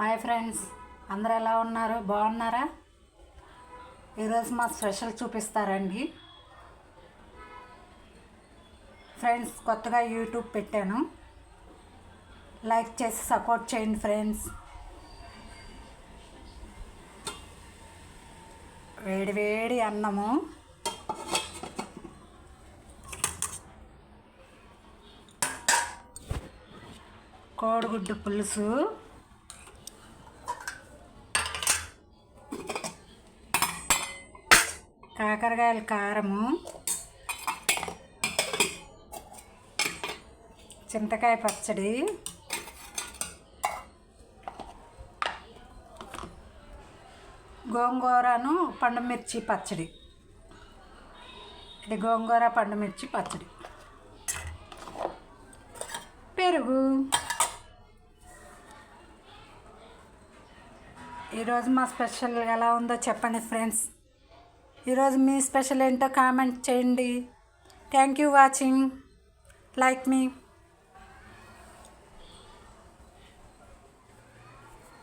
Hi friends అందరు ఎలా ఉన్నారు? బాగున్నారా? ఈరోజు మా స్పెషల్ చూపిస్తారండి. ఫ్రెండ్స్ కొత్తగా యూట్యూబ్ పెట్టాను. లైక్ చేసి సపోర్ట్ చేయండి ఫ్రెండ్స్. వేడి వేడి అన్నము. కోడిగుడ్డు పులుసు. కాకరకాయల కారము చింతకాయ పచ్చడి గోంగూరను పండుమిర్చి పచ్చడి. ఇది గోంగూర పండుమిర్చి పచ్చడి. పెరుగు. ఈరోజు మా స్పెషల్ ఎలా ఉందో చెప్పండి ఫ్రెండ్స్. ఈరోజు మీ స్పెషల్ ఏంటో కామెంట్ చేయండి. Thank you watching. Like me.